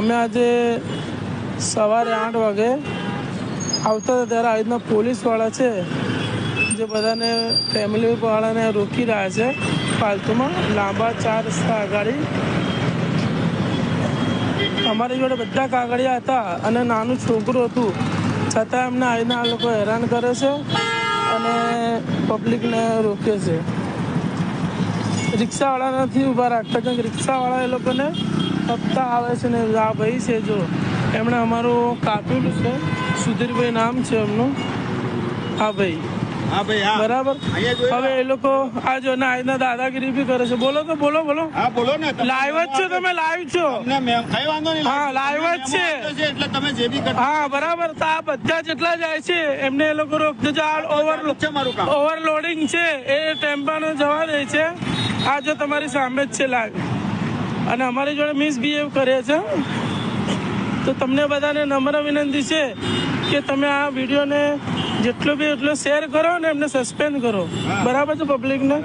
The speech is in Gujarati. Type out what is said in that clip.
અમે આજે સવારે આઠ વાગે આવતા હતા ત્યારે આવી રીતના પોલીસવાળા છે, જે બધાને ફેમિલીવાળાને રોકી રહ્યા છે, ફાલતુમાં લાંબા ચાર રસ્તા આગાડી. અમારી જોડે બધા કાગળિયા હતા અને નાનું છોકરું હતું. છતાં એમને આ રીતના આ લોકો હેરાન કરે છે અને પબ્લિકને રોકે છે. રિક્ષાવાળા નથી ઊભા રાખતા કારણ કે રિક્ષાવાળા એ લોકોને હપ્તા આવે છે ને આ ભાઈ છે જો એમણે અમારું કાપ્યું છે સુધીરભાઈ નામ છે એમનું. હા ભાઈ. બરાબર? હવે એ લોકો આ જો ના આજના દાદાગીરી બી કરે છે. બોલો તો બોલો બોલો. હા બોલો ને. લાઈવ જ છો તમે લાઈવ છો. કઈ વાંધો નહીં. હા, લાઈવ જ છે. એટલે તમે જે બી હા બરાબર. તો આ બધા જેટલા જાય છે એમને એ લોકો આ ઓવર છે મારું કામ. ઓવરલોડિંગ છે એ ટેમ્પાને જવા દે છે. આ જો તમારી સામે જ છે લાગ અને અમારી જોડે મિસબિહેવ કરે છે. તો તમને બધાને નમ્ર વિનંતી છે કે તમે આ વિડીયોને જેટલો બી એટલો શેર કરો ને એમને સસ્પેન્ડ કરો. બરાબર છે પબ્લિકને